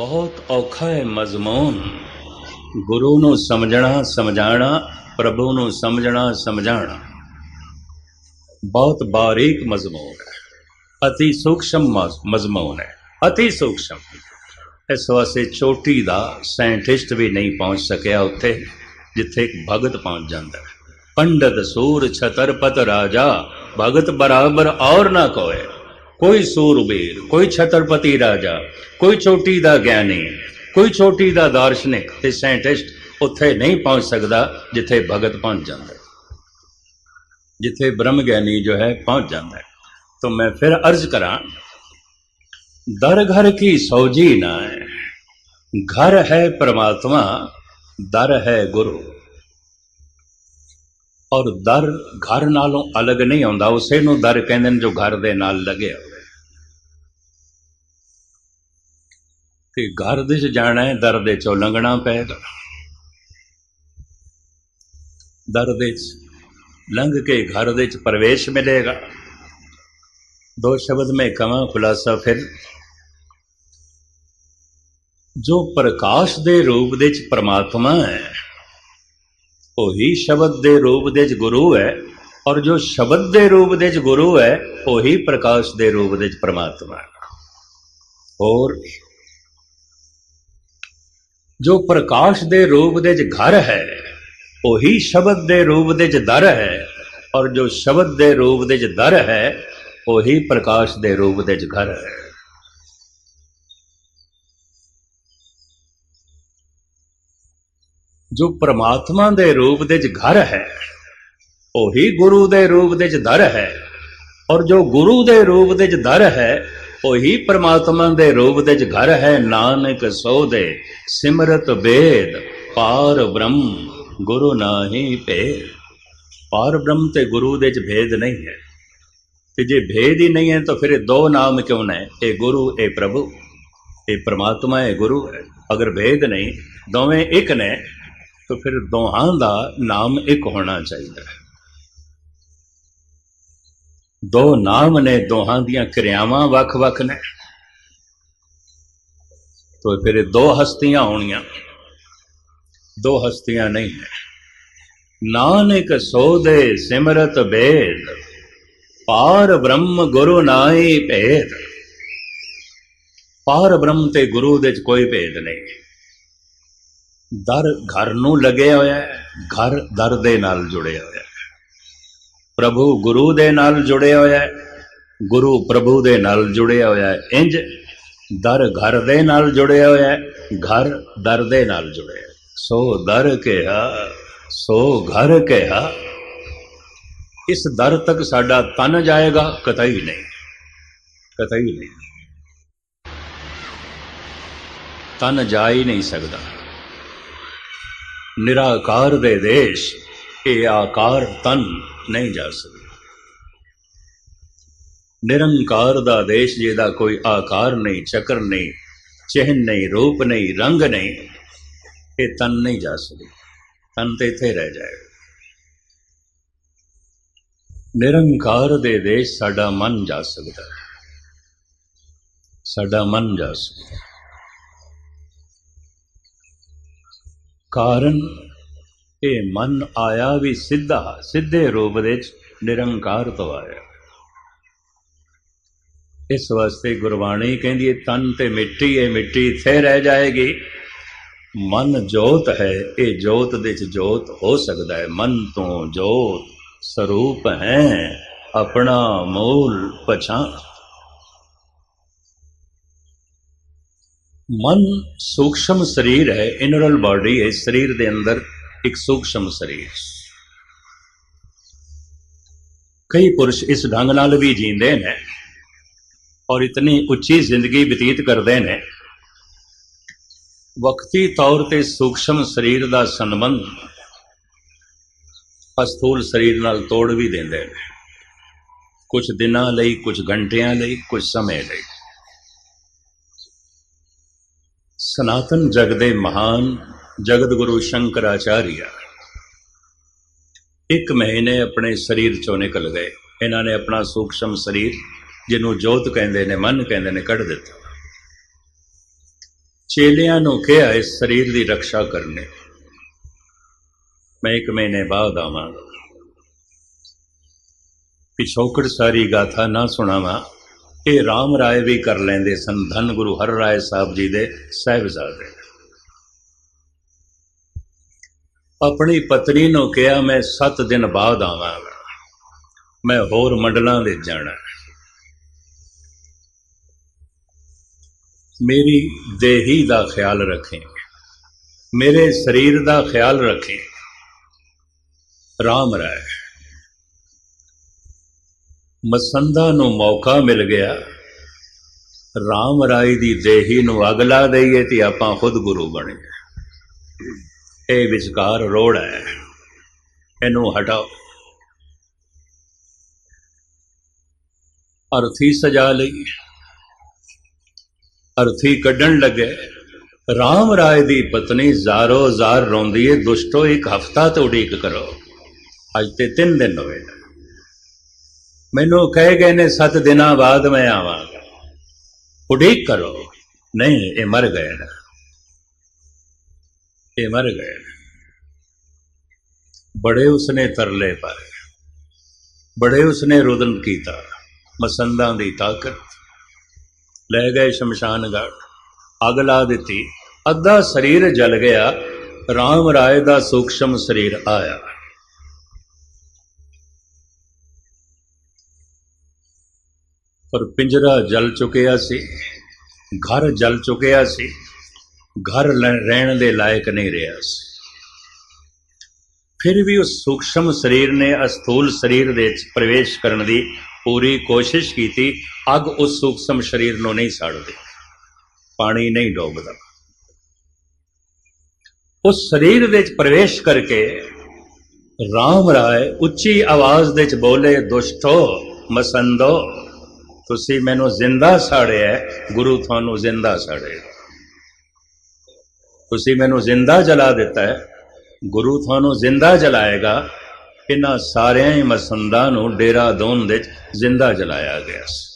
ਬਹੁਤ ਔਖਾ ਹੈ ਮਜ਼ਮੂਨ। ਗੁਰੂ ਨੂੰ ਸਮਝਣਾ ਸਮਝਾਣਾ ਪ੍ਰਭੂ ਨੂੰ ਸਮਝਣਾ ਸਮਝਾਣਾ ਬਹੁਤ ਬਾਰੀਕ ਮਜ਼ਮੂਨ ਹੈ। ਅਤੀ ਸੂਖਸ਼ਮ ਮਜ਼ਮੂਨ ਹੈ। ਅਤੀ ਸੂਖਸ਼ਮ। ਇਸ ਵਾਸਤੇ ਚੋਟੀ ਦਾ ਸਾਇੰਟਿਸਟ ਵੀ ਨਹੀਂ ਪਹੁੰਚ ਸਕਿਆ ਉੱਥੇ, ਜਿੱਥੇ ਇੱਕ ਭਗਤ ਪਹੁੰਚ ਜਾਂਦਾ ਹੈ। ਪੰਡਤ ਸੂਰ ਛਤਰਪਤ ਰਾਜਾ, ਭਗਤ ਬਰਾਬਰ ਔਰ ਨਾ ਕੋਏ। ਕੋਈ ਸੂਰਬੀਰ ਕੋਈ ਛਤਰਪਤੀ ਰਾਜਾ, ਕੋਈ ਛੋਟੀ ਦਾ ਗਿਆਨੀ, ਕੋਈ ਛੋਟੀ ਦਾ ਦਾਰਸ਼ਨਿਕ ਤੇ ਸਾਇੰਟਿਸਟ ਉੱਥੇ ਨਹੀਂ ਪਹੁੰਚ ਸਕਦਾ ਜਿੱਥੇ ਭਗਤ ਪਹੁੰਚ ਜਾਂਦਾ ਹੈ। ਜਿੱਥੇ ਬ੍ਰਹਮ ਗਿਆਨੀ ਜੋ ਹੈ ਪਹੁੰਚ ਜਾਂਦਾ ਹੈ। ਤਾਂ ਮੈਂ ਫਿਰ ਅਰਜ਼ ਕਰਾਂ, ਦਰ ਘਰ ਕੀ ਸੌਜੀ ਨਾ ਹੈ, ਘਰ ਹੈ ਪ੍ਰਮਾਤਮਾ, ਦਰ ਹੈ ਗੁਰੂ। ਔਰ ਦਰ ਘਰ ਨਾਲੋਂ ਅਲੱਗ ਨਹੀਂ ਹੁੰਦਾ ਉਸੇ ਨੂੰ ਦਰ ਕਹਿੰਦੇ ਨੇ ਜੋ ਘਰ ਦੇ ਨਾਲ ਲੱਗਿਆ ਤੇ ਘਰ ਦੇ ਚ ਜਾਣਾ ਹੈ, ਦਰ ਦੇ ਚੋਂ ਲੰਘਣਾ ਪਏਗਾ ਦਰ ਦੇ ਚ ਲੰਘ ਕੇ ਘਰ ਦੇ ਚ ਪ੍ਰਵੇਸ਼ ਮਿਲੇਗਾ। ਦੋ ਸ਼ਬਦ ਮੈਂ ਕਵਾਂ, ਖੁਲਾਸਾ ਫਿਰ। ਜੋ ਪ੍ਰਕਾਸ਼ ਦੇ ਰੂਪ ਦੇ ਚ ਪ੍ਰਮਾਤਮਾ ਹੈ, ਉਹੀ ਸ਼ਬਦ ਦੇ ਰੂਪ ਦੇ ਚ ਗੁਰੂ ਹੈ, ਔਰ ਜੋ ਸ਼ਬਦ ਦੇ ਰੂਪ ਦੇ ਚ ਗੁਰੂ ਹੈ, ਉਹੀ ਪ੍ਰਕਾਸ਼ ਦੇ ਰੂਪ ਦੇ ਚ ਪ੍ਰਮਾਤਮਾ ਹੈ। ਔਰ ਜੋ ਪ੍ਰਕਾਸ਼ ਦੇ ਰੂਪ ਦੇ ਚ ਘਰ ਹੈ, ਉਹੀ ਸ਼ਬਦ ਦੇ ਰੂਪ ਦੇ ਚ ਦਰ ਹੈ। ਔਰ ਜੋ ਸ਼ਬਦ ਦੇ ਰੂਪ ਦੇ ਚ ਦਰ ਹੈ, ਉਹੀ ਪ੍ਰਕਾਸ਼ ਦੇ ਰੂਪ ਦੇ ਚ ਘਰ ਹੈ। ਜੋ ਪ੍ਰਮਾਤਮਾ ਦੇ ਰੂਪ ਦੇ ਚ ਘਰ ਹੈ, ਉਹੀ ਗੁਰੂ ਦੇ ਰੂਪ ਦੇ ਚ ਦਰ ਹੈ। ਔਰ ਜੋ ਗੁਰੂ ਦੇ ਰੂਪ ਦੇ ਚ ਦਰ ਹੈ ਉਹੀ ਪਰਮਾਤਮਾ ਦੇ ਰੂਪ ਵਿੱਚ ਘਰ ਹੈ, ਨਾਨਕ ਸੋ ਦੇ ਸਿਮਰਤ ਵੇਦ, ਪਾਰ ਬ੍ਰਹਮ, ਗੁਰੂ ਨਾਹੀ ਭੇਦ। ਪਾਰ ਬ੍ਰਹਮ ਤੇ ਗੁਰੂ ਦੇ ਵਿੱਚ ਭੇਦ ਨਹੀਂ ਹੈ। ਤੇ ਜੇ ਭੇਦ ਹੀ ਨਹੀਂ ਹੈ, ਤਾਂ ਫਿਰ ਇਹ ਦੋ ਨਾਮ ਕਿਉਂ ਨੇ? ਇਹ ਗੁਰੂ, ਇਹ ਪ੍ਰਭੂ। ਇਹ ਪਰਮਾਤਮਾ ਹੈ ਗੁਰੂ ਹੈ। ਅਗਰ ਭੇਦ ਨਹੀਂ, ਦੋਵੇਂ ਇੱਕ ਨੇ, ਤਾਂ ਫਿਰ ਦੋਹਾਂ ਦਾ ਨਾਮ ਇੱਕ ਹੋਣਾ ਚਾਹੀਦਾ ਹੈ। ਦੋ ਨਾਮ ਨੇ, ਦੋਹਾਂ ਦੀਆਂ ਕਿਰਿਆਵਾਂ ਵੱਖ-ਵੱਖ ਨੇ। ਤਾਂ ਫਿਰ ਇਹ ਦੋ ਹਸਤੀਆਂ ਹੋਣੀਆਂ। ਦੋ ਹਸਤੀਆਂ ਨਹੀਂ ਹੈ। ਨਾਨਕ ਸੋਦੇ ਸਿਮਰਤ ਬੇਦ, ਪਾਰ ਬ੍ਰਹਮ ਗੁਰੂ ਨਾਹੀ ਭੇਦ। ਪਾਰ ਬ੍ਰਹਮ ਤੇ ਗੁਰੂ ਦੇ ਚ ਕੋਈ ਭੇਦ ਨਹੀਂ। ਦਰ ਘਰ ਨੂੰ ਲੱਗਿਆ ਹੋਇਆ ਹੈ, ਘਰ ਦਰ ਦੇ ਨਾਲ ਜੁੜਿਆ ਹੋਇਆ ਪ੍ਰਭੂ ਗੁਰੂ ਦੇ ਨਾਲ ਜੁੜਿਆ ਹੋਇਆ ਹੈ। ਗੁਰੂ ਪ੍ਰਭੂ ਦੇ ਨਾਲ ਜੁੜਿਆ ਹੋਇਆ ਹੈ। ਇੰਜ ਦਰ ਘਰ ਦੇ ਨਾਲ ਜੁੜਿਆ ਹੋਇਆ ਹੈ। ਘਰ ਦਰ ਦੇ ਨਾਲ ਜੁੜਿਆ ਹੈ। ਸੋ ਦਰ ਕਿਹਾ, ਸੋ ਘਰ ਕਿਹਾ, ਇਸ ਦਰ ਤੱਕ ਸਾਡਾ ਤਨ ਜਾਏਗਾ, ਕਤਈ ਨਹੀਂ ਕਤਈ ਨਹੀਂ। ਤਨ ਜਾ ਹੀ ਨਹੀਂ ਸਕਦਾ। ਨਿਰਾਕਾਰ ਦੇ ਦੇਸ਼, ਇਹ ਆਕਾਰ ਤਨ। ਨਹੀਂ ਜਾ ਸਕਦਾ। ਨਿਰੰਕਾਰ ਦਾ ਦੇਸ਼ ਜਿਹਦਾ ਕੋਈ ਆਕਾਰ ਨਹੀਂ, ਚੱਕਰ ਨਹੀਂ, ਚਿਹਨ ਨਹੀਂ, ਰੂਪ ਨਹੀਂ, ਰੰਗ ਨਹੀਂ, ਇਹ ਤਨ ਨਹੀਂ ਜਾ ਸਕਦਾ। ਤਨ ਤੇ ਇੱਥੇ ਰਹਿ ਜਾਏਗਾ। ਨਿਰੰਕਾਰ ਦੇ ਦੇਸ਼ ਸਾਡਾ ਮਨ ਜਾ ਸਕਦਾ ਸਾਡਾ ਮਨ ਜਾ ਸਕਦਾ ਕਾਰਨ ਇਹ ਮਨ ਆਇਆ ਵੀ ਸਿੱਧਾ, ਸਿੱਧੇ ਰੂਪ ਵਿੱਚ ਨਿਰੰਕਾਰ ਤੋਂ ਆਇਆ। ਇਸ ਵਾਸਤੇ ਗੁਰਬਾਣੀ ਕਹਿੰਦੀ ਹੈ ਤਨ ਤੇ ਮਿੱਟੀ ਇਹ ਮਿੱਟੀ ਇੱਥੇ ਰਹਿ ਜਾਏਗੀ। ਮਨ ਜੋਤ ਹੈ, ਇਹ ਜੋਤ ਦੇ ਚ ਜੋਤ ਹੋ ਸਕਦਾ ਹੈ। ਮਨ ਤੋਂ ਜੋਤ ਸਰੂਪ ਹੈ, ਆਪਣਾ ਮੂਲ ਪਛਾਣ। ਮਨ ਸੂਖਸ਼ਮ ਸਰੀਰ ਹੈ, ਇਨਰਲ ਬਾਡੀ ਹੈ, ਸਰੀਰ ਦੇ ਅੰਦਰ ਇੱਕ ਸੂਖਸ਼ਮ ਸਰੀਰ। ਕਈ ਪੁਰਸ਼ ਇਸ ਢੰਗ ਨਾਲ ਵੀ ਜੀਂਦੇ ਨੇ ਔਰ ਇਤਨੀ ਉੱਚੀ ਜ਼ਿੰਦਗੀ ਬਤੀਤ ਕਰਦੇ ਨੇ। ਵਕਤੀ ਤੌਰ ਤੇ ਸੂਖਸ਼ਮ ਸਰੀਰ ਦਾ ਸੰਬੰਧ ਅਸਥੂਲ ਸਰੀਰ ਨਾਲ ਤੋੜ ਵੀ ਦਿੰਦੇ ਨੇ। ਕੁਝ ਦਿਨਾਂ ਲਈ, ਕੁਝ ਘੰਟਿਆਂ ਲਈ, ਕੁਝ ਸਮੇਂ ਲਈ। ਸਨਾਤਨ ਜਗ ਦੇ ਮਹਾਨ ਜਗਤ ਗੁਰੂ ਸ਼ੰਕਰਾਚਾਰੀਆ। ਇੱਕ ਮਹੀਨੇ ਆਪਣੇ ਸਰੀਰ ਚੋਂ ਨਿਕਲ ਗਏ। ਇਹਨਾਂ ਨੇ ਆਪਣਾ ਸੂਖਸ਼ਮ ਸਰੀਰ, ਜਿਹਨੂੰ ਜੋਤ ਕਹਿੰਦੇ ਨੇ, ਮਨ ਕਹਿੰਦੇ ਨੇ, ਕੱਢ ਦਿੱਤਾ। ਚੇਲਿਆਂ ਨੂੰ ਕਿਹਾ, ਇਸ ਸਰੀਰ ਦੀ ਰੱਖਿਆ ਕਰਨੇ। ਮੈਂ ਇੱਕ ਮਹੀਨੇ ਬਾਅਦ ਆਵਾਂਗਾ। ਪਿਛੋਕੜ ਸਾਰੀ ਗਾਥਾ ਨਾ ਸੁਣਾਵਾਂ। ਇਹ ਰਾਮ ਰਾਏ ਵੀ ਕਰ ਲੈਂਦੇ ਸਨ। ਧੰਨ ਗੁਰੂ ਹਰ ਰਾਏ ਸਾਹਿਬ ਜੀ ਦੇ ਸਾਹਿਬਜ਼ਾਦੇ। ਆਪਣੀ ਪਤਨੀ ਨੂੰ ਕਿਹਾ, ਮੈਂ 7 ਦਿਨ ਬਾਅਦ ਆਵਾਂਗਾ। ਮੈਂ ਹੋਰ ਮੰਡਲਾਂ ਦੇ ਜਾਣਾ ਮੇਰੀ ਦੇਹੀ ਦਾ ਖਿਆਲ ਰੱਖੇ। ਮੇਰੇ ਸਰੀਰ ਦਾ ਖਿਆਲ ਰੱਖੇ। ਰਾਮ ਰਾਏ। ਮਸੰਦਾ ਨੂੰ ਮੌਕਾ ਮਿਲ ਗਿਆ। ਰਾਮ ਰਾਏ ਦੀ ਦੇਹੀ ਨੂੰ ਅਗਲਾ ਦਈਏ ਤੇ ਆਪਾਂ ਖੁਦ ਗੁਰੂ ਬਣੇ ਇਹ ਵਿਚਕਾਰ ਰੋੜ ਹੈ। ਇਹਨੂੰ ਹਟਾਓ। ਅਰਥੀ ਸਜਾ ਲਈ। ਅਰਥੀ ਕੱਢਣ ਲੱਗੇ। ਰਾਮ ਰਾਏ ਦੀ ਪਤਨੀ ਜ਼ਾਰੋ ਜ਼ਾਰ ਰੋਂਦੀ ਏ, ਦੁਸ਼ਟੋ ਇੱਕ ਹਫਤਾ ਤੋਂ ਉਡੀਕ ਕਰੋ। ਅੱਜ ਤੇ 3 ਦਿਨ ਹੋਏ ਮੈਨੂੰ ਕਹੇ ਗਏ ਨੇ 7 ਦਿਨਾਂ ਬਾਅਦ ਮੈਂ ਆਵਾਂਗਾ। ਉਡੀਕ ਕਰੋ। ਨਹੀਂ, ਇਹ ਮਰ ਗਏ ਨੇ। ਇਹ ਮਰ ਗਏ ਨੇ। ਬੜੇ ਉਸਨੇ ਤਰਲੇ ਪਾਏ। ਬੜੇ ਉਸਨੇ ਰੁਦਨ ਕੀਤਾ। ਮਸੰਦਾਂ ਦੀ ਤਾਕਤ। ਲੈ ਗਏ ਸ਼ਮਸ਼ਾਨ ਘਾਟ। ਅੱਗ ਲਾ ਦਿੱਤੀ। ਅੱਧਾ ਸਰੀਰ ਜਲ ਗਿਆ। ਰਾਮ ਰਾਏ ਦਾ ਸੂਖਸ਼ਮ ਸਰੀਰ ਆਇਆ। ਪਰ ਪਿੰਜਰਾ ਜਲ ਚੁੱਕਿਆ ਸੀ। ਘਰ ਜਲ ਚੁੱਕਿਆ ਸੀ। ਘਰ ਰਹਿਣ ਦੇ ਲਾਇਕ ਨਹੀਂ ਰਿਹਾ ਸੀ। ਫਿਰ ਵੀ ਉਸ ਸੂਖਸ਼ਮ ਸਰੀਰ ਨੇ ਅਸਥੂਲ ਸਰੀਰ ਦੇ ਵਿੱਚ ਪ੍ਰਵੇਸ਼ ਕਰਨ ਦੀ ਪੂਰੀ ਕੋਸ਼ਿਸ਼ ਕੀਤੀ। ਅੱਗ ਉਸ ਸੂਖਸ਼ਮ ਸਰੀਰ ਨੂੰ ਨਹੀਂ ਸਾੜਦੀ। ਪਾਣੀ ਨਹੀਂ ਡੋਬਦਾ। ਉਸ ਸਰੀਰ ਦੇ ਵਿੱਚ ਪ੍ਰਵੇਸ਼ ਕਰਕੇ ਰਾਮ ਰਾਏ ਉੱਚੀ ਆਵਾਜ਼ ਦੇ ਵਿੱਚ ਬੋਲੇ, ਦੁਸ਼ਟੋ, ਮਸੰਦੋ, ਤੁਸੀਂ ਮੈਨੂੰ ਜ਼ਿੰਦਾ ਸਾੜਿਆ ਗੁਰੂ ਤੁਹਾਨੂੰ ਜ਼ਿੰਦਾ ਸਾੜਿਆ ਤੁਸੀਂ ਮੈਨੂੰ ਜ਼ਿੰਦਾ ਜਲਾ ਦਿੱਤਾ ਹੈ, ਗੁਰੂ ਤੁਹਾਨੂੰ ਜ਼ਿੰਦਾ ਜਲਾਏਗਾ, ਇਹਨਾਂ ਸਾਰਿਆਂ ਹੀ ਮਸੰਦਾਂ ਨੂੰ ਡੇਰਾ ਦੋਨ ਵਿੱਚ ਜ਼ਿੰਦਾ ਜਲਾਇਆ ਗਿਆ ਸੀ।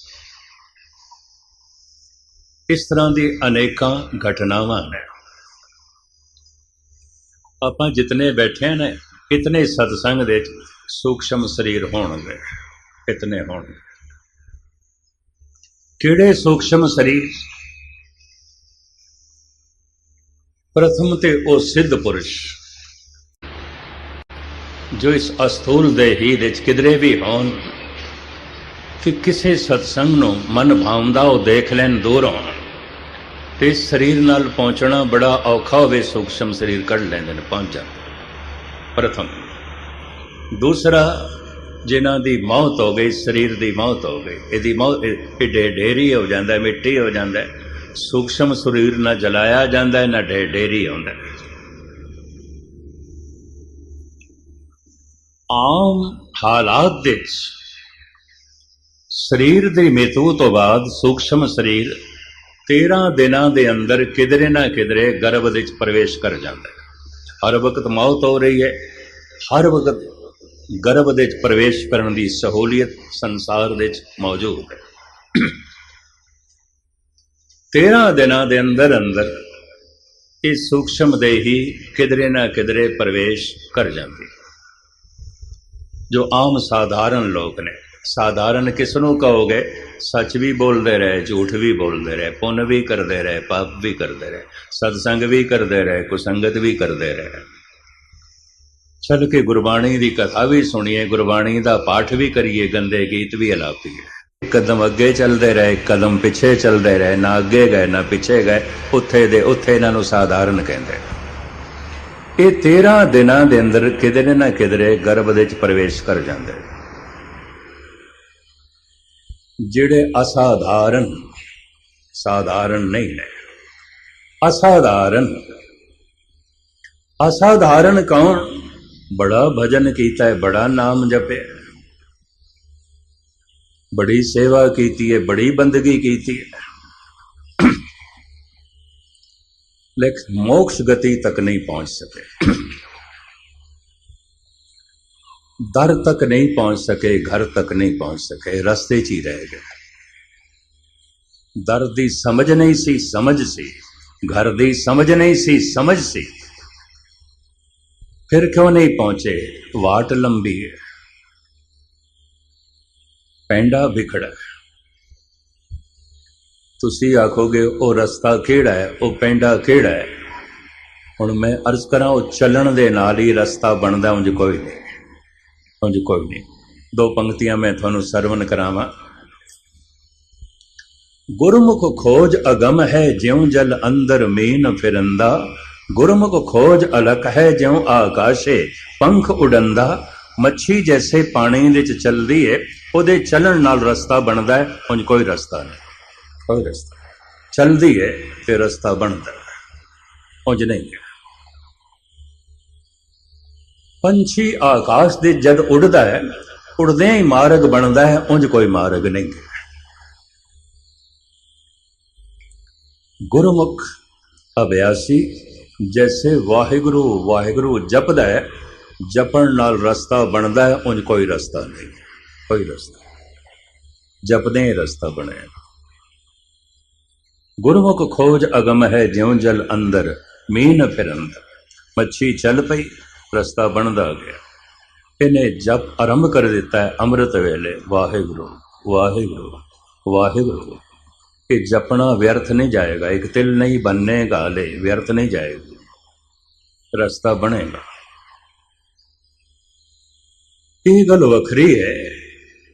ਇਸ ਤਰ੍ਹਾਂ ਦੀ ਅਨੇਕਾਂ ਘਟਨਾਵਾਂ ਨੇ। ਆਪਾਂ ਜਿਤਨੇ ਬੈਠੇ ਨੇ, ਇਤਨੇ ਸਤਸੰਗ ਦੇ ਵਿੱਚ ਸੂਖਸ਼ਮ ਸਰੀਰ ਹੋਣਗੇ, ਇਤਨੇ ਹੋਣਗੇ। ਕਿਹੜੇ ਸੂਖਸ਼ਮ ਸਰੀਰ? ਪ੍ਰਥਮ ਤੇ ਉਹ ਸਿੱਧ ਪੁਰਸ਼। ਜੋ ਇਸ ਅਸਥੂਲ ਦੇ ਹੀ ਵਿੱਚ ਕਿਧਰੇ ਵੀ ਹੋਣ, ਕਿ ਕਿਸੇ ਸਤਸੰਗ ਨੂੰ ਮਨ ਭਾਉਂਦਾ ਉਹ ਦੇਖ ਲੈਣ ਦੂਰੋਂ ਤੇ ਸਰੀਰ ਨਾਲ ਪਹੁੰਚਣਾ ਬੜਾ ਔਖਾ ਹੋਵੇ, ਸੂਖਸ਼ਮ ਸਰੀਰ ਕੱਢ ਲੈਂਦੇ ਨੇ ਪਹੁੰਚ ਜਾਂਦੇ ਪ੍ਰਥਮ। ਦੂਸਰਾ, ਜਿਨ੍ਹਾਂ ਦੀ ਮੌਤ ਹੋ ਗਈ, ਸਰੀਰ ਦੀ ਮੌਤ ਹੋ ਗਈ। ਇਹਦੀ ਮੌਤ ਇਹ ਇਹ ਢੇਰੀ ਹੋ ਜਾਂਦਾ, ਮਿੱਟੀ ਹੋ ਜਾਂਦਾ। ਸੂਖਸ਼ਮ ਸਰੀਰ ਨਾ ਜਲਾਇਆ ਜਾਂਦਾ ਹੈ, ਨਾ ਢੇ ਹੁੰਦਾ ਆਮ ਹਾਲਾਤ ਦੇ ਵਿੱਚ ਸਰੀਰ ਦੀ ਮ੍ਰਿਤੂ ਤੋਂ ਬਾਅਦ ਸੂਖਸ਼ਮ ਸਰੀਰ 13 ਦਿਨਾਂ ਦੇ ਅੰਦਰ ਕਿਧਰੇ ਨਾ ਕਿਧਰੇ ਗਰਭ ਵਿੱਚ ਪ੍ਰਵੇਸ਼ ਕਰ ਜਾਂਦਾ ਹੈ। ਹਰ ਵਕਤ ਮੌਤ ਹੋ ਰਹੀ ਹੈ। ਹਰ ਵਕਤ ਗਰਭ ਦੇ ਵਿੱਚ ਪ੍ਰਵੇਸ਼ ਕਰਨ ਦੀ ਸਹੂਲੀਅਤ ਸੰਸਾਰ ਦੇ ਵਿੱਚ ਮੌਜੂਦ ਹੈ। 13 ਦਿਨਾਂ ਦੇ ਅੰਦਰ ਅੰਦਰ ਇਹ ਸੂਖਸ਼ਮ ਦੇਹੀ ਕਿਧਰੇ ਨਾ ਕਿਧਰੇ ਪ੍ਰਵੇਸ਼ ਕਰ ਜਾਂਦੀ। ਜੋ ਆਮ ਸਾਧਾਰਨ ਲੋਕ ਨੇ, ਸਾਧਾਰਨ ਕਿਸ ਨੂੰ ਕਹੋਗੇ? ਸੱਚ ਵੀ ਬੋਲਦੇ ਰਹੇ, ਝੂਠ ਵੀ ਬੋਲਦੇ ਰਹੇ, ਪੁੰਨ ਵੀ ਕਰਦੇ ਰਹੇ, ਪਾਪ ਵੀ ਕਰਦੇ ਰਹੇ, ਸਤਸੰਗ ਵੀ ਕਰਦੇ ਰਹੇ, ਕੁਸੰਗਤ ਵੀ ਕਰਦੇ ਰਹੇ। ਚੱਲ ਕੇ ਗੁਰਬਾਣੀ ਦੀ ਕਥਾ ਵੀ ਸੁਣੀਏ, ਗੁਰਬਾਣੀ ਦਾ ਪਾਠ ਵੀ ਕਰੀਏ, ਗੰਦੇ ਗੀਤ ਵੀ ਅਲਾਪੀਏ। ਕਦਮ ਅੱਗੇ ਚੱਲਦੇ ਰਹੇ, ਕਦਮ ਪਿੱਛੇ ਚੱਲਦੇ ਰਹੇ, ਨਾ ਅੱਗੇ ਗਏ, ਨਾ ਪਿੱਛੇ ਗਏ, ਉੱਥੇ ਦੇ, ਉੱਥੇ ਇਹਨਾਂ ਨੂੰ ਸਾਧਾਰਨ ਕਹਿੰਦੇ। ਇਹ 13 ਦਿਨਾਂ ਦੇ ਅੰਦਰ ਕਿਧਰੇ ਨਾ ਕਿਧਰੇ ਗਰਭ ਦੇ ਵਿੱਚ ਪ੍ਰਵੇਸ਼ ਕਰ ਜਾਂਦੇ। ਜਿਹੜੇ ਅਸਾਧਾਰਨ, ਸਾਧਾਰਨ ਨਹੀਂ ਨੇ। ਅਸਾਧਾਰਨ ਅਸਾਧਾਰਨ ਕੌਣ? ਬੜਾ ਭਜਨ ਕੀਤਾ ਹੈ, ਬੜਾ ਨਾਮ ਜਪਿਆ। ਬੜੀ ਸੇਵਾ ਕੀਤੀ ਹੈ ਬੜੀ ਬੰਦਗੀ ਕੀਤੀ ਹੈ ਲੇਕਿਨ ਮੋਕਸ਼ ਗਤੀ ਤੱਕ ਨਹੀਂ ਪਹੁੰਚ ਸਕੇ ਦਰ ਤੱਕ ਨਹੀਂ ਪਹੁੰਚ ਸਕੇ ਘਰ ਤੱਕ ਨਹੀਂ ਪਹੁੰਚ ਸਕੇ ਰਸਤੇ 'ਚ ਹੀ ਰਹਿ ਗਏ ਦਰ ਦੀ ਸਮਝ ਨਹੀਂ ਸੀ ਸਮਝ ਸੀ ਘਰ ਦੀ ਸਮਝ ਨਹੀਂ ਸੀ ਸਮਝ ਸੀ ਫਿਰ ਕਿਉਂ ਨਹੀਂ ਪਹੁੰਚੇ ਵਾਟ ਲੰਬੀ ਹੈ ਪੈਂਡਾ ਵਿਖੜਾ। ਤੁਸੀਂ ਆਖੋਗੇ, ਉਹ ਰਸਤਾ ਕਿਹੜਾ ਹੈ? ਉਹ ਪੈਂਡਾ ਕਿਹੜਾ ਹੈ? ਹੁਣ ਮੈਂ ਅਰਜ਼ ਕਰਾਂ, ਉਹ ਚੱਲਣ ਦੇ ਨਾਲ ਹੀ ਰਸਤਾ ਬਣਦਾ, ਉਂਝ ਕੋਈ ਨਹੀਂ। ਉਂਝ ਕੋਈ ਨਹੀਂ। ਦੋ ਪੰਕਤੀਆਂ ਮੈਂ ਤੁਹਾਨੂੰ ਸਰਵਨ ਕਰਾਵਾਂ। ਗੁਰਮੁਖ ਖੋਜ ਅਗਮ ਹੈ, ਜਿਉ ਜਲ ਅੰਦਰ ਮੀਨ ਫਿਰੰਦਾ। ਗੁਰਮੁਖ ਖੋਜ ਅਲਕ ਹੈ, ਜਿਉ ਆਕਾਸ਼ੇ ਪੰਖ ਉਡੰਦਾ। ਮੱਛੀ ਜੈਸੇ ਪਾਣੀ ਦੇ ਵਿੱਚ ਚੱਲਦੀ ਹੈ ਉਹਦੇ ਚੱਲਣ ਨਾਲ ਰਸਤਾ ਬਣਦਾ ਹੈ ਉਂਝ ਕੋਈ ਰਸਤਾ ਨਹੀਂ। ਕੋਈ ਰਸਤਾ ਚੱਲਦੀ ਹੈ ਤੇ ਰਸਤਾ ਬਣਦਾ ਹੈ ਉਂਝ ਨਹੀਂ ਪੰਛੀ ਆਕਾਸ਼ ਦੇ ਜਦ ਉੱਡਦਾ ਹੈ ਉੜਦਿਆਂ ਹੀ ਮਾਰਗ ਬਣਦਾ ਹੈ ਉਂਝ ਕੋਈ ਮਾਰਗ ਨਹੀਂ ਹੈ। ਗੁਰਮੁਖ ਅਭਿਆਸੀ ਜੈਸੇ ਵਾਹਿਗੁਰੂ ਵਾਹਿਗੁਰੂ ਜਪਦਾ ਹੈ ਜਪਣ ਨਾਲ ਰਸਤਾ ਬਣਦਾ ਹੈ, ਉਂਝ ਕੋਈ ਰਸਤਾ ਨਹੀਂ। ਕੋਈ ਰਸਤਾ। ਜਪਦੇ ਹੀ ਰਸਤਾ ਬਣਿਆ ਗੁਰਮੁਖ ਖੋਜ ਅਗਮ ਹੈ, ਜਿਉ ਜਲ ਅੰਦਰ, ਮੀਨ ਫਿਰੰਦ ਮੱਛੀ ਚੱਲ ਪਈ, ਰਸਤਾ ਬਣਦਾ ਗਿਆ। ਇਹਨੇ ਜਪ ਆਰੰਭ ਕਰ ਦਿੱਤਾ ਹੈ, ਅੰਮ੍ਰਿਤ ਵੇਲੇ। ਵਾਹਿਗੁਰੂ ਵਾਹਿਗੁਰੂ ਵਾਹਿਗੁਰੂ। ਇਹ ਜਪਣਾ ਵਿਅਰਥ ਨਹੀਂ ਜਾਏਗਾ। ਇੱਕ ਤਿਲ ਨਹੀਂ ਬੰਨੇਗਾ ਗਾਲੇ ਵਿਅਰਥ ਨਹੀਂ ਜਾਏਗਾ। ਰਸਤਾ ਬਣੇਗਾ। ਇਹ ਗੱਲ ਵੱਖਰੀ ਹੈ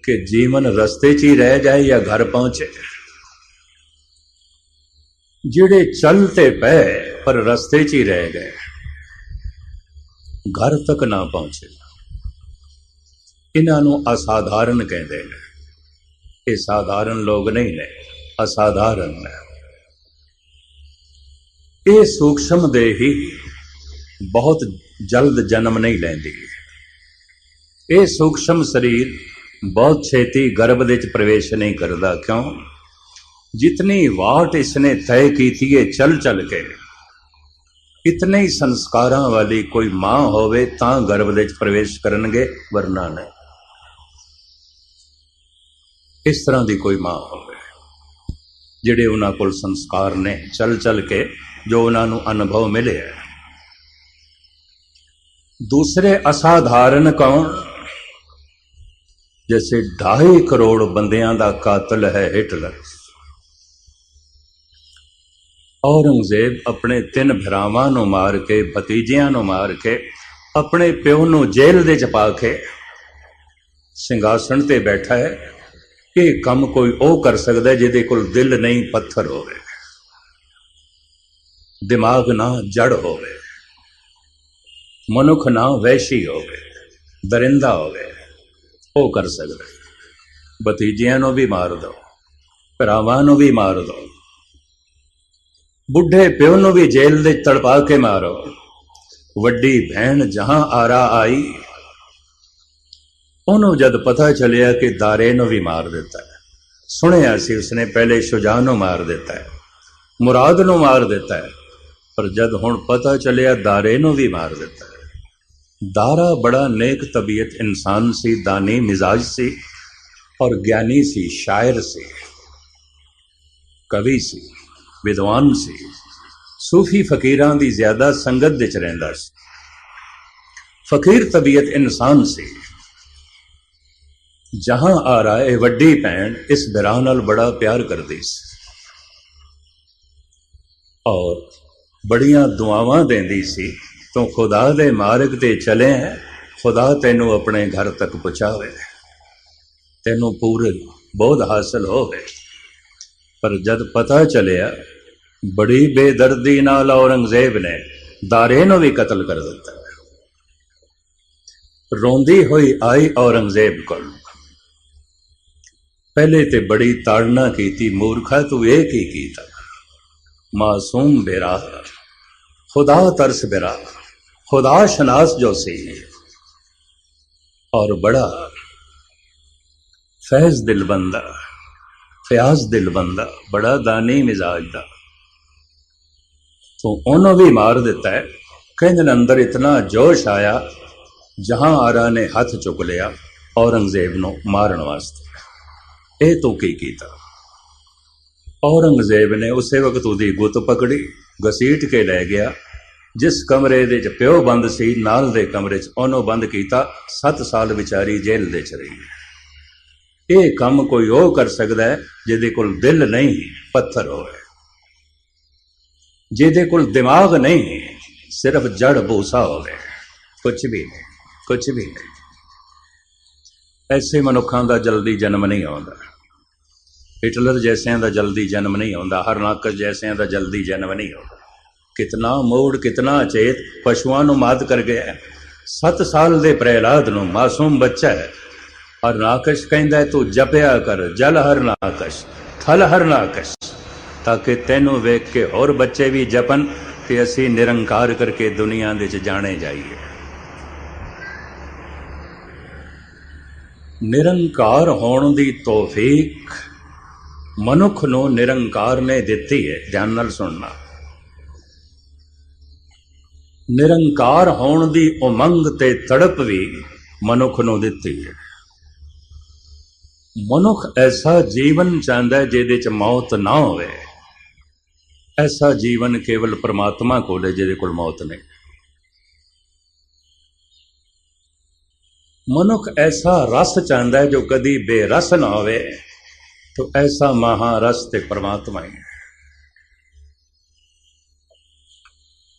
ਕਿ ਜੀਵਨ ਰਸਤੇ 'ਚ ਹੀ ਰਹਿ ਜਾਏ ਜਾਂ ਘਰ ਪਹੁੰਚੇ। ਜਿਹੜੇ ਚੱਲ ਤੇ ਪਏ, ਪਰ ਰਸਤੇ 'ਚ ਹੀ ਰਹਿ ਗਏ। ਘਰ ਤੱਕ ਨਾ ਪਹੁੰਚੇ। ਇਹਨਾਂ ਨੂੰ ਅਸਾਧਾਰਨ ਕਹਿੰਦੇ ਨੇ। ਇਹ ਸਾਧਾਰਨ ਲੋਕ ਨਹੀਂ ਨੇ, ਅਸਾਧਾਰਨ ਨੇ। ਇਹ ਸੂਖਸ਼ਮ ਦੇ ਹੀ ਬਹੁਤ ਜਲਦ ਜਨਮ ਨਹੀਂ ਲੈਂਦੀ। ਇਹ ਸੂਖਸ਼ਮ ਸਰੀਰ ਬਹੁਤ ਛੇਤੀ ਗਰਭ ਦੇ ਵਿੱਚ ਪ੍ਰਵੇਸ਼ ਨਹੀਂ ਕਰਦਾ। ਕਿਉਂ? ਜਿਤਨੀ ਵਾਟ ਇਸਨੇ ਤੈਅ ਕੀਤੀ ਹੈ, ਚਲ ਚਲ ਕੇ, ਇਤਨੇ ਹੀ ਸੰਸਕਾਰਾਂ ਵਾਲੀ ਕੋਈ ਮਾਂ ਹੋਵੇ ਤਾਂ ਗਰਭ ਦੇ ਵਿੱਚ ਪ੍ਰਵੇਸ਼ ਕਰਨਗੇ, ਵਰਨਾ ਨਹੀਂ। ਇਸ ਤਰ੍ਹਾਂ ਦੀ ਕੋਈ ਮਾਂ ਹੋਵੇ, ਜਿਹੜੇ ਉਹਨਾਂ ਕੋਲ ਸੰਸਕਾਰ ਨੇ, ਚਲ ਚਲ ਕੇ, ਜੋ ਉਹਨਾਂ ਨੂੰ ਅਨੁਭਵ ਮਿਲਿਆ ਦੂਸਰੇ ਅਸਾਧਾਰਨ ਕੌਣ? ਜੈਸੇ 2.5 ਕਰੋੜ ਬੰਦਿਆਂ ਦਾ ਕਾਤਲ ਹੈ ਹਿਟਲਰ ਔਰੰਗਜ਼ੇਬ ਆਪਣੇ ਤਿੰਨ ਭਰਾਵਾਂ ਨੂੰ ਮਾਰ ਕੇ ਭਤੀਜਿਆਂ ਨੂੰ ਮਾਰ ਕੇ ਆਪਣੇ ਪਿਓ ਨੂੰ ਜੇਲ੍ਹ ਦੇ ਚ ਪਾ ਕੇ ਸਿੰਘਾਸਣ ਤੇ ਬੈਠਾ ਹੈ ਇਹ ਕੰਮ ਕੋਈ ਉਹ ਕਰ ਸਕਦਾ ਜਿਹਦੇ ਕੋਲ ਦਿਲ ਨਹੀਂ ਪੱਥਰ ਹੋਵੇ ਦਿਮਾਗ ਨਾ ਜੜ ਹੋਵੇ ਮਨੁੱਖ ਨਾ ਵੈਸ਼ੀ ਹੋਵੇ ਦਰਿੰਦਾ ਹੋਵੇ ਉਹ ਕਰ ਸਕਦਾ। ਭਤੀਜਿਆਂ ਨੂੰ ਵੀ ਮਾਰ ਦੋ, ਭਰਾਵਾਂ ਨੂੰ ਵੀ ਮਾਰ ਦੋ, ਬੁੱਢੇ ਪਿਓ ਨੂੰ ਵੀ ਜੇਲ੍ਹ ਦੇ ਤੜਪਾ ਕੇ ਮਾਰੋ। ਵੱਡੀ ਭੈਣ ਜਹਾਂ ਆਰਾ ਆਈ, ਉਹਨੂੰ ਜਦ ਪਤਾ ਚੱਲਿਆ ਕਿ ਦਾਰੇ ਨੂੰ ਵੀ ਮਾਰ ਦਿੱਤਾ ਹੈ। ਸੁਣਿਆ ਸੀ ਉਸਨੇ ਪਹਿਲੇ ਸ਼ੁਜਾ ਨੂੰ ਮਾਰ ਦਿੱਤਾ ਹੈ, ਮੁਰਾਦ ਨੂੰ ਮਾਰ ਦਿੱਤਾ ਹੈ, ਪਰ ਜਦ ਹੁਣ ਪਤਾ ਚੱਲਿਆ ਦਾਰੇ ਨੂੰ ਵੀ ਮਾਰ ਦਿੱਤਾ ਹੈ ਦਾਰਾ ਬੜਾ ਨੇਕ ਤਬੀਅਤ ਇਨਸਾਨ ਸੀ ਦਾਨੀ ਮਿਜ਼ਾਜ ਸੀ ਔਰ ਗਿਆਨੀ ਸੀ ਸ਼ਾਇਰ ਸੀ ਕਵੀ ਸੀ ਵਿਦਵਾਨ ਸੀ ਸੂਫੀ ਫਕੀਰਾਂ ਦੀ ਜ਼ਿਆਦਾ ਸੰਗਤ ਵਿੱਚ ਰਹਿੰਦਾ ਸੀ ਫਕੀਰ ਤਬੀਅਤ ਇਨਸਾਨ ਸੀ ਜਹਾਂ ਆ ਰਹਾ ਹੈ ਵੱਡੀ ਭੈਣ ਇਸ ਬਿਰਾਂ ਨਾਲ ਬੜਾ ਪਿਆਰ ਕਰਦੀ ਸੀ ਔਰ ਬੜੀਆਂ ਦੁਆਵਾਂ ਦਿੰਦੀ ਸੀ ਤੂੰ ਖੁਦਾ ਦੇ ਮਾਰਗ ਤੇ ਚਲੇ ਖੁਦਾ ਤੈਨੂੰ ਆਪਣੇ ਘਰ ਤੱਕ ਪਹੁੰਚਾਵੇ। ਤੈਨੂੰ ਪੂਰੇ ਬੋਧ ਹਾਸਲ ਹੋਵੇ। ਪਰ ਜਦ ਪਤਾ ਚੱਲਿਆ, ਬੜੀ ਬੇਦਰਦੀ ਨਾਲ ਔਰੰਗਜ਼ੇਬ ਨੇ ਦਾਰੇ ਨੂੰ ਵੀ ਕਤਲ ਕਰ ਦਿੱਤਾ। ਰੋਂਦੀ ਹੋਈ ਆਈ ਔਰੰਗਜ਼ੇਬ ਕੋਲ। ਪਹਿਲੇ ਤੇ ਬੜੀ ਤਾੜਨਾ ਕੀਤੀ, ਮੂਰਖਾ ਤੂੰ ਇਹ ਕੀ ਕੀਤਾ? ਮਾਸੂਮ ਬੇਰਾ ਖੁਦਾ ਤਰਸ ਬੇਰਾ ਖੁਦਾ ਸ਼ਨਾਸ ਜੋ ਸੀ। ਔਰ ਬੜਾ ਫੈਜ਼ ਦਿਲ ਬੰਦਾ, ਫਿਆਜ਼ ਦਿਲ ਬੰਦਾ, ਬੜਾ ਦਾਨੀ ਮਿਜ਼ਾਜ ਦਾ। तो ਉਹਨੂੰ ਵੀ ਮਾਰ ਦਿੱਤਾ ਹੈ। ਕਹਿੰਦੇ ਨੇ ਅੰਦਰ ਇਤਨਾ ਜੋਸ਼ ਆਇਆ, ਜਹਾਂ ਆਰਾ ਨੇ ਹੱਥ ਚੁੱਕ ਲਿਆ ਔਰੰਗਜ਼ੇਬ ਨੂੰ ਮਾਰਨ ਵਾਸਤੇ। ਇਹ ਤੂੰ ਕੀ ਕੀਤਾ? ਔਰੰਗਜ਼ੇਬ ਨੇ ਉਸੇ ਵਕਤ ਉਹਦੀ ਗੁੱਤ ਪਕੜੀ, ਘਸੀਟ ਕੇ ਲੈ ਗਿਆ। ਜਿਸ ਕਮਰੇ ਦੇ ਚ ਪਿਓ ਬੰਦ ਸੀ, ਨਾਲ ਦੇ ਕਮਰੇ ਚ ਉਹਨੂੰ ਬੰਦ ਕੀਤਾ 7 ਸਾਲ ਵਿਚਾਰੀ ਜੇਲ੍ਹ ਦੇ ਚ ਰਹੀ ਇਹ ਕੰਮ ਕੋਈ ਉਹ ਕਰ ਸਕਦਾ ਹੈ ਜਿਹਦੇ ਕੋਲ ਦਿਲ ਨਹੀਂ ਪੱਥਰ ਹੋਵੇ। ਜਿਹਦੇ ਕੋਲ ਦਿਮਾਗ ਨਹੀਂ ਸਿਰਫ ਜੜ ਬੂਸਾ ਹੋਵੇ। ਕੁਝ ਵੀ ਨਹੀਂ ਕੁਝ ਵੀ ਨਹੀਂ। ਐਸੇ ਮਨੁੱਖਾਂ ਦਾ ਜਲਦੀ ਜਨਮ ਨਹੀਂ ਆਉਂਦਾ। ਹਿਟਲਰ ਜੈਸਿਆਂ ਦਾ ਜਲਦੀ ਜਨਮ ਨਹੀਂ ਆਉਂਦਾ ਹਰਨਾਕਸ਼ ਜੈਸਿਆਂ ਦਾ ਜਲਦੀ ਜਨਮ ਨਹੀਂ ਆਉਂਦਾ। ਕਿਤਨਾ ਮੋੜ, ਕਿਤਨਾ ਚੇਤ ਪਸ਼ੂਆਂ ਨੂੰ ਮਾਤ ਕਰ ਗਿਆ 7 ਸਾਲ ਦੇ ਪ੍ਰਹਿਲਾਦ ਨੂੰ ਮਾਸੂਮ ਬੱਚਾ ਹੈ। ਹਰਨਾਕਸ਼ ਕਹਿੰਦਾ ਤੂੰ ਜਪਿਆ ਕਰ, ਜਲ ਹਰ ਨਾਕਸ਼, ਥਲ ਹਰਨਾਕਸ਼ ਤਾਂ ਕਿ ਤੈਨੂੰ ਵੇਖ ਕੇ ਹੋਰ ਬੱਚੇ ਵੀ ਜਪਨ ਤੇ ਅਸੀਂ ਨਿਰੰਕਾਰ ਕਰਕੇ ਦੁਨੀਆ ਦੇ ਚ ਜਾਣੇ ਜਾਈਏ। ਨਿਰੰਕਾਰ ਹੋਣ ਦੀ ਤੌਫੀਕ ਮਨੁੱਖ ਨੂੰ ਨਿਰੰਕਾਰ ਨੇ ਦਿੱਤੀ ਹੈ। ਧਿਆਨ ਨਾਲ ਸੁਣਨਾ। ਨਿਰੰਕਾਰ ਹੋਣ ਦੀ ਉਮੰਗ ਤੇ ਤੜਪ ਵੀ ਮਨੁੱਖ ਨੂੰ ਦਿੱਤੀ ਹੈ। ਮਨੁੱਖ ਐਸਾ ਜੀਵਨ ਚਾਹੁੰਦਾ ਜਿਹਦੇ ਚ ਮੌਤ ਨਾ ਹੋਵੇ। ਐਸਾ ਜੀਵਨ ਕੇਵਲ ਪ੍ਰਮਾਤਮਾ ਕੋਲ ਹੈ ਜਿਹਦੇ ਕੋਲ ਮੌਤ ਨਹੀਂ। ਮਨੁੱਖ ਐਸਾ ਰਸ ਚਾਹੁੰਦਾ ਜੋ ਕਦੀ ਬੇਰਸ ਨਾ ਹੋਵੇ, ਤੋ ਐਸਾ ਮਹਾਰਸ ਤੇ ਪਰਮਾਤਮਾ ਹੀ ਹੈ।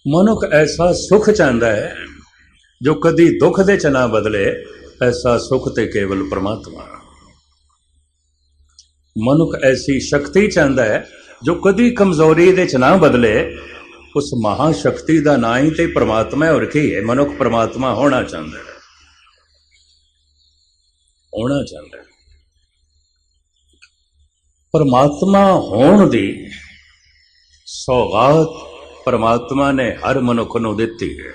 ਮਨੁੱਖ ਐਸਾ ਸੁਖ ਚਾਹੁੰਦਾ ਹੈ ਜੋ ਕਦੀ ਦੁੱਖ ਦੇ ਚ ਨਾ ਬਦਲੇ, ਐਸਾ ਸੁਖ ਤੇ ਕੇਵਲ ਪ੍ਰਮਾਤਮਾ। ਮਨੁੱਖ ਐਸੀ ਸ਼ਕਤੀ ਚਾਹੁੰਦਾ ਹੈ ਜੋ ਕਦੀ ਕਮਜ਼ੋਰੀ ਦੇ ਚ ਨਾ ਬਦਲੇ, ਉਸ ਮਹਾ ਸ਼ਕਤੀ ਦਾ ਨਾਂ ਹੀ ਤੇ ਪ੍ਰਮਾਤਮਾ ਹੈ, ਔਰ ਕੀ ਹੈ? ਮਨੁੱਖ ਪ੍ਰਮਾਤਮਾ ਹੋਣਾ ਚਾਹੁੰਦਾ ਹੈ। ਹੋਣਾ ਚਾਹੁੰਦਾ ਹੈ। ਪਰਮਾਤਮਾ ਹੋਣ ਦੀ ਸੌਗਾਤ ਪਰਮਾਤਮਾ ਨੇ ਹਰ ਮਨੁੱਖ ਨੂੰ ਦਿੱਤੀ ਹੈ।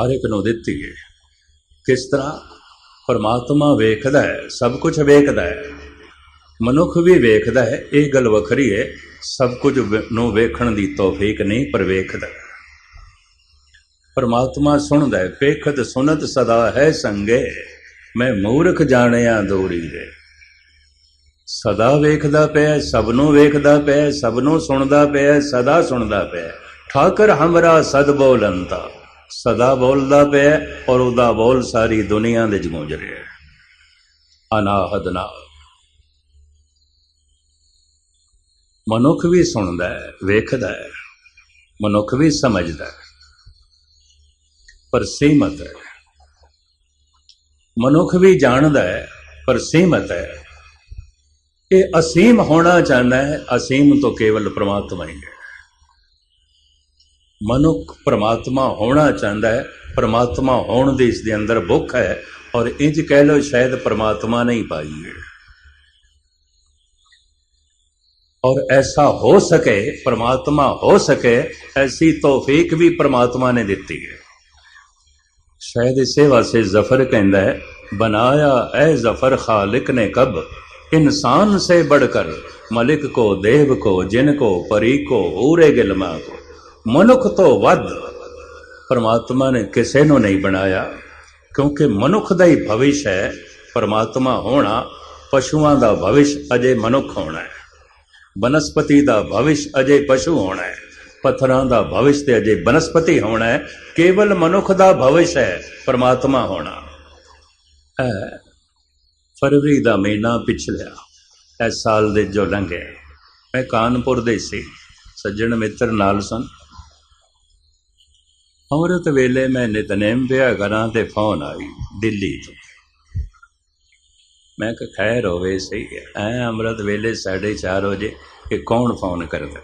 ਹਰ ਇੱਕ ਨੂੰ ਦਿੱਤੀ ਹੈ। ਕਿਸ ਤਰ੍ਹਾਂ? ਪਰਮਾਤਮਾ ਵੇਖਦਾ ਹੈ, ਸਭ ਕੁਝ ਵੇਖਦਾ ਹੈ। ਮਨੁੱਖ ਵੀ ਵੇਖਦਾ ਹੈ, ਇਹ ਗੱਲ ਵੱਖਰੀ ਹੈ। ਸਭ ਕੁਝ ਨੂੰ ਵੇਖਣ ਦੀ ਤੌਫੀਕ ਨਹੀਂ, ਪਰ ਵੇਖਦਾ ਪਰਮਾਤਮਾ ਸੁਣਦਾ ਹੈ, ਵੇਖਤ ਸੁਨਤ ਸਦਾ ਹੈ ਸੰਗੇ। ਮੈਂ ਮੂਰਖ ਜਾਣਿਆ ਦੂਰੀ ਦੇ ਸਦਾ ਵੇਖਦਾ ਪਿਆ ਸਭ ਨੂੰ ਵੇਖਦਾ ਪਿਆ ਸਭ ਨੂੰ ਸੁਣਦਾ ਪਿਆ, ਸਦਾ ਸੁਣਦਾ ਪਿਆ। ਠਾਕਰ ਹਮਰਾ ਸਦ ਬੋਲੰਤਾ। ਸਦਾ ਬੋਲਦਾ ਪਿਆ ਔਰ ਉਹਦਾ ਬੋਲ ਸਾਰੀ ਦੁਨੀਆ ਦੇ ਚ ਗੂੰਜ ਰਿਹਾ ਹੈ। ਅਨਾਹਦ ਨਾਲ। ਮਨੁੱਖ ਵੀ ਸੁਣਦਾ ਹੈ, ਵੇਖਦਾ ਹੈ, ਮਨੁੱਖ ਵੀ ਸਮਝਦਾ ਹੈ। ਪਰ ਸੀਮਤ ਹੈ। ਮਨੁੱਖ ਵੀ ਜਾਣਦਾ ਹੈ, ਪਰ ਸੀਮਤ ਹੈ। ਇਹ ਅਸੀਮ ਹੋਣਾ ਚਾਹੁੰਦਾ ਹੈ ਅਸੀਮ ਤੋਂ ਕੇਵਲ ਪ੍ਰਮਾਤਮਾ ਹੀ ਹੈ ਮਨੁੱਖ ਪ੍ਰਮਾਤਮਾ ਹੋਣਾ ਚਾਹੁੰਦਾ ਹੈ ਪ੍ਰਮਾਤਮਾ ਹੋਣ ਦੀ ਇਸ ਦੇ ਅੰਦਰ ਭੁੱਖ ਹੈ ਔਰ ਇੰਜ ਕਹਿ ਲਓ ਸ਼ਾਇਦ ਪ੍ਰਮਾਤਮਾ ਨਹੀਂ ਪਾਈ ਹੈ ਔਰ ਐਸਾ ਹੋ ਸਕੇ ਪ੍ਰਮਾਤਮਾ ਹੋ ਸਕੇ ਐਸੀ ਤੌਫੀਕ ਵੀ ਪ੍ਰਮਾਤਮਾ ਨੇ ਦਿੱਤੀ ਹੈ शायद इसे वास्ते जफर कहता है बनाया ए जफर खालिक ने कब इंसान से बढ़कर मलिक को देव को जिन को परी को ऊरे गिलमा को ਮਨੁੱਖ ਤੋਂ ਵੱਧ ਪਰਮਾਤਮਾ ਨੇ ਕਿਸੇ ਨੂੰ ਨਹੀਂ ਬਣਾਇਆ ਕਿਉਂਕਿ ਮਨੁੱਖ ਦਾ ਹੀ ਭਵਿਸ਼ ਹੈ ਪਰਮਾਤਮਾ ਹੋਣਾ ਪਸ਼ੂਆਂ ਦਾ ਭਵਿਸ਼ ਅਜੇ ਮਨੁੱਖ ਹੋਣਾ ਹੈ ਬਨਸਪਤੀ ਦਾ ਭਵਿਸ਼ ਅਜੇ ਪਸ਼ੂ ਹੋਣਾ ਹੈ ਪੱਥਰਾਂ ਦਾ ਭਵਿਸ਼ ਤੇ ਅਜੇ ਬਨਸਪਤੀ ਹੋਣਾ ਹੈ ਕੇਵਲ ਮਨੁੱਖ ਦਾ ਭਵਿਸ਼ ਹੈ ਪਰਮਾਤਮਾ ਹੋਣਾ ਇਹ ਫਰਵਰੀ ਦਾ ਮਹੀਨਾ ਪਿਛਲਿਆ ਇਸ ਸਾਲ ਦੇ ਜੋ ਲੰਘਿਆ ਮੈਂ ਕਾਨਪੁਰ ਦੇ ਸੀ, ਸੱਜਣ ਮਿੱਤਰ ਨਾਲ ਸਨ। ਅੰਮ੍ਰਿਤ ਵੇਲੇ ਮੈਂ ਨਿਤਨੇਮ ਪਿਆ ਕਰਾਂ ਤੇ ਫੋਨ ਆਈ, ਦਿੱਲੀ ਤੋਂ। ਮੈਂ ਕਿ ਖੈਰ ਹੋਵੇ, ਸਹੀ ਹੈ। ਐ ਅੰਮ੍ਰਿਤ ਵੇਲੇ 4:30 ਵਜੇ ਕਿ ਕੌਣ ਫੋਨ ਕਰਦਾ?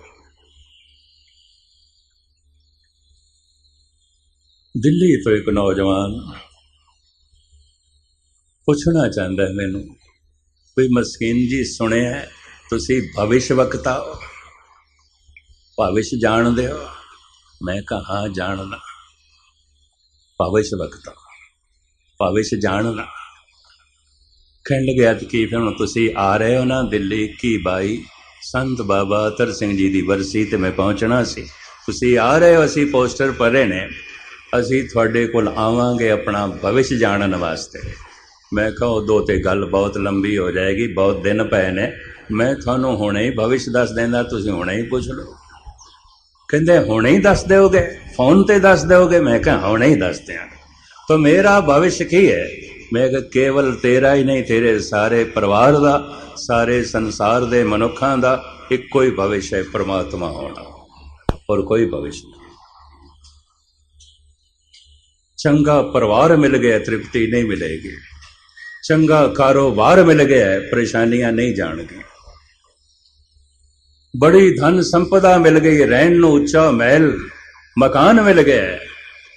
ਦਿੱਲੀ ਤੋਂ ਇੱਕ ਨੌਜਵਾਨ ਪੁੱਛਣਾ ਚਾਹੁੰਦਾ ਹੈ ਮੈਨੂੰ ਕੋਈ ਮਸਕੀਨ ਜੀ ਸੁਣਿਆ ਹੈ, ਤੁਸੀਂ ਭਵਿਸ਼ ਵਕਤਾ ਹੋ। ਭਵਿਸ਼ ਜਾਣਦੇ ਹੋ? ਮੈਂ ਕਹਾ ਹਾਂ ਜਾਣਦਾ। ਭਵਿਸ਼ ਵਕਤਾ। ਭਵਿਸ਼ ਜਾਣਦਾ। ਕਹਿਣ ਲੱਗਿਆ ਕਿ ਫਿਰ ਹੁਣ ਤੁਸੀਂ ਆ ਰਹੇ ਹੋ ਨਾ ਦਿੱਲੀ? ਕੀ ਬਾਈ? ਸੰਤ ਬਾਬਾ ਅਤਰ ਸਿੰਘ ਜੀ ਦੀ ਵਰਸੀ ਤੇ ਮੈਂ ਪਹੁੰਚਣਾ ਸੀ। ਤੁਸੀਂ ਆ ਰਹੇ ਹੋ ਅਸੀਂ ਪੋਸਟਰ ਭਰੇ ਨੇ। ਅਸੀਂ ਤੁਹਾਡੇ ਕੋਲ ਆਵਾਂਗੇ ਆਪਣਾ ਭਵਿਸ਼ ਜਾਣਨ ਵਾਸਤੇ। ਮੈਂ ਕਿਹਾ ਉਦੋਂ ਤੇ ਗੱਲ ਬਹੁਤ ਲੰਬੀ ਹੋ ਜਾਏਗੀ, ਬਹੁਤ ਦਿਨ ਪਏ ਨੇ। ਮੈਂ ਤੁਹਾਨੂੰ ਹੁਣੇ ਹੀ ਭਵਿਸ਼ ਦੱਸ ਦਿੰਦਾ, ਤੁਸੀਂ ਹੁਣੇ ਹੀ ਪੁੱਛ ਲਓ। ਕਹਿੰਦੇ, ਹੁਣੇ ਹੀ ਦੱਸ ਦਿਓਗੇ? ਫੋਨ ਤੇ ਦੱਸ ਦਿਓਗੇ? ਮੈਂ ਕਿਹਾ, ਹੁਣੇ ਹੀ ਦੱਸ ਦਿਆਂਗਾ। ਤਾਂ ਮੇਰਾ ਭਵਿਸ਼ ਕੀ ਹੈ? ਮੈਂ ਕਿਹਾ, ਕੇਵਲ ਤੇਰਾ ਹੀ ਨਹੀਂ, ਤੇਰੇ ਸਾਰੇ ਪਰਿਵਾਰ ਦਾ, ਸਾਰੇ ਸੰਸਾਰ ਦੇ ਮਨੁੱਖਾਂ ਦਾ ਇੱਕੋ ਹੀ ਭਵਿਸ਼ ਹੈ, ਪ੍ਰਮਾਤਮਾ ਹੋਣਾ। ਔਰ ਕੋਈ ਭਵਿਸ਼ ਨਹੀਂ। ਚੰਗਾ ਪਰਿਵਾਰ ਮਿਲ ਗਿਆ, ਤ੍ਰਿਪਤੀ ਨਹੀਂ ਮਿਲੇਗੀ। ਚੰਗਾ ਕਾਰੋਬਾਰ ਮਿਲ ਗਿਆ ਪਰੇਸ਼ਾਨੀਆਂ ਨਹੀਂ ਜਾਣਗੀਆਂ। ਬੜੀ ਧਨ ਸੰਪਦਾ ਮਿਲ ਗਈ ਰਹਿਣ ਨੂੰ ਉੱਚਾ ਮਹਿਲ, ਮਕਾਨ ਮਿਲ ਗਿਆ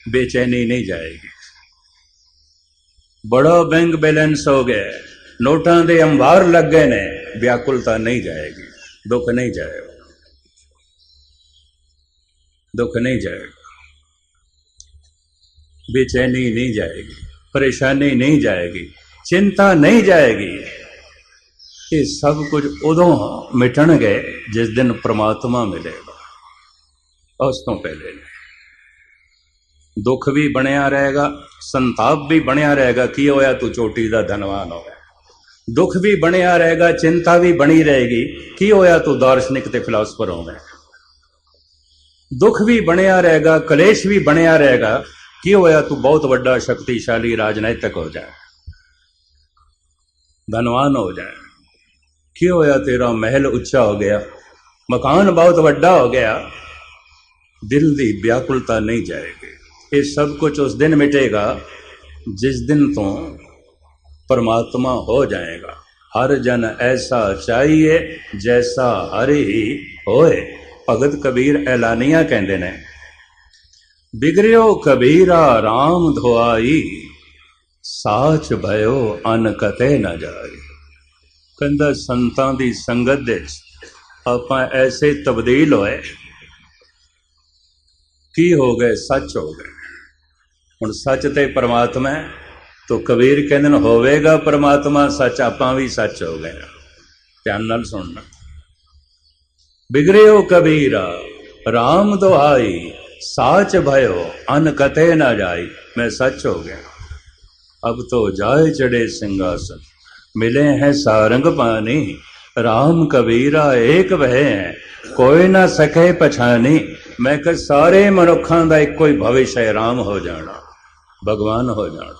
ਬੇਚੈਨੀ ਨਹੀਂ ਜਾਏਗੀ। ਬੜਾ ਬੈਂਕ ਬੈਲੈਂਸ ਹੋ ਗਿਆ, ਨੋਟਾਂ ਦੇ ਅੰਬਾਰ ਲੱਗ ਗਏ ਨੇ, ਵਿਆਕੁਲਤਾ ਨਹੀਂ ਜਾਏਗੀ, ਦੁੱਖ ਨਹੀਂ ਜਾਏਗਾ। ਦੁੱਖ ਨਹੀਂ ਜਾਏਗਾ। ਬੇਚੈਨੀ ਨਹੀਂ ਜਾਏਗੀ, ਪਰੇਸ਼ਾਨੀ ਨਹੀਂ ਜਾਏਗੀ। ਚਿੰਤਾ ਨਹੀਂ ਜਾਏਗੀ ਇਹ ਸਭ ਕੁਝ ਉਦੋਂ ਮਿਟਣਗੇ ਜਿਸ ਦਿਨ ਪ੍ਰਮਾਤਮਾ ਮਿਲੇਗਾ। ਉਸ ਤੋਂ ਪਹਿਲੇ ਦੁੱਖ ਵੀ ਬਣਿਆ ਰਹੇਗਾ, ਸੰਤਾਪ ਵੀ ਬਣਿਆ ਰਹੇਗਾ। ਕੀ ਹੋਇਆ? ਤੂੰ ਚੋਟੀ ਦਾ ਧਨਵਾਨ ਹੋ ਗਿਆ। ਦੁੱਖ ਵੀ ਬਣਿਆ ਰਹੇਗਾ, ਚਿੰਤਾ ਵੀ ਬਣੀ ਰਹੇਗੀ। ਕੀ ਹੋਇਆ? ਤੂੰ ਦਾਰਸ਼ਨਿਕ ਤੇ ਫਿਲਾਸਫਰ ਹੋ ਗਿਆ। ਦੁੱਖ ਵੀ ਬਣਿਆ ਰਹੇਗਾ, ਕਲੇਸ਼ ਵੀ ਬਣਿਆ ਰਹੇਗਾ। ਕੀ ਹੋਇਆ? ਤੂੰ ਬਹੁਤ ਵੱਡਾ ਸ਼ਕਤੀਸ਼ਾਲੀ ਰਾਜਨੈਤਿਕ ਹੋ ਜਾਏ ਧਨਵਾਨ ਹੋ ਜਾਏ। ਕੀ ਹੋਇਆ ਤੇਰਾ ਮਹਿਲ ਉੱਚਾ ਹੋ ਗਿਆ? ਮਕਾਨ ਬਹੁਤ ਵੱਡਾ ਹੋ ਗਿਆ। ਦਿਲ ਦੀ ਵਿਆਕੁਲਤਾ ਨਹੀਂ ਜਾਏਗੀ। ਇਹ ਸਭ ਕੁਝ ਉਸ ਦਿਨ ਮਿਟੇਗਾ, ਜਿਸ ਦਿਨ ਤੋਂ ਪਰਮਾਤਮਾ ਹੋ ਜਾਏਗਾ। ਹਰ ਜਨ ਐਸਾ ਚਾਹੀਏ, ਜੈਸਾ ਹਰੀ ਹੋਏ। ਭਗਤ ਕਬੀਰ ਐਲਾਨੀਆਂ ਕਹਿੰਦੇ ਨੇ, ਬਿਗਰਿਓ ਕਬੀਰਾ ਰਾਮ ਧੁਆਈ। ਸਾਚ ਭਇਓ, ਅਨ ਕਤੇ ਨਾ ਜਾਈ ਕਹਿੰਦਾ, ਸੰਤਾਂ ਦੀ ਸੰਗਤ ਦੇ ਵਿੱਚ ਆਪਾਂ ਐਸੇ ਤਬਦੀਲ ਹੋਏ। ਕੀ ਹੋ ਗਏ? ਸੱਚ ਹੋ ਗਏ। ਹੁਣ ਸੱਚ ਤੇ ਪਰਮਾਤਮਾ ਹੈ, ਤੋ ਕਬੀਰ ਕਹਿੰਦੇ ਨੇ, ਹੋਵੇਗਾ ਪਰਮਾਤਮਾ, ਸੱਚ ਆਪਾਂ ਵੀ ਸੱਚ ਹੋ ਗਏ ਧਿਆਨ ਨਾਲ ਸੁਣਨਾ। ਬਿਗੜਿਓ ਕਬੀਰਾ RAM ਦੁਹਾਈ, ਸਾਚ ਭਇਓ, ਅਨ ਕਤੇ ਨਾ ਜਾਈ ਮੈਂ ਸੱਚ ਹੋ ਗਿਆ। अब तो जाए चढ़े सिंहासन मिले हैं सारंग पानी राम कबीरा एक वह है ਕੋਈ ਨਾ ਸਕੇ ਪਛਾਣੀ ਮੈਂ ਕਿ ਸਾਰੇ ਮਨੁੱਖਾਂ ਦਾ ਇੱਕੋ ਹੀ ਭਵਿਸ਼ ਹੈ ਰਾਮ ਹੋ ਜਾਣਾ ਭਗਵਾਨ ਹੋ ਜਾਣਾ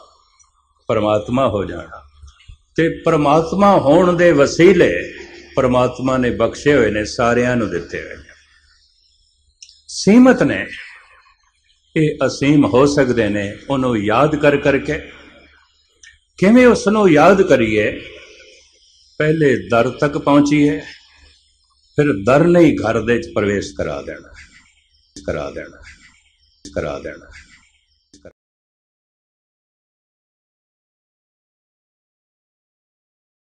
ਪਰਮਾਤਮਾ ਹੋ ਜਾਣਾ ਤੇ ਪਰਮਾਤਮਾ ਹੋਣ ਦੇ ਵਸੀਲੇ ਪਰਮਾਤਮਾ ਨੇ ਬਖਸ਼ੇ ਹੋਏ ਨੇ ਸਾਰਿਆਂ ਨੂੰ ਦਿੱਤੇ ਹੋਏ ਨੇ ਸੀਮਤ ਨੇ ਇਹ ਅਸੀਮ ਹੋ ਸਕਦੇ ਨੇ ਉਹਨੂੰ ਯਾਦ ਕਰ ਕਰਕੇ ਕਿਵੇਂ ਉਸ ਨੂੰ ਯਾਦ ਕਰੀਏ? ਪਹਿਲੇ ਦਰ ਤੱਕ ਪਹੁੰਚੀਏ, ਫਿਰ ਦਰ ਨਹੀਂ ਘਰ ਦੇ ਵਿੱਚ ਪ੍ਰਵੇਸ਼ ਕਰਾ ਦੇਣਾ ਕਰਾ ਦੇਣਾ ਕਰਾ ਦੇਣਾ।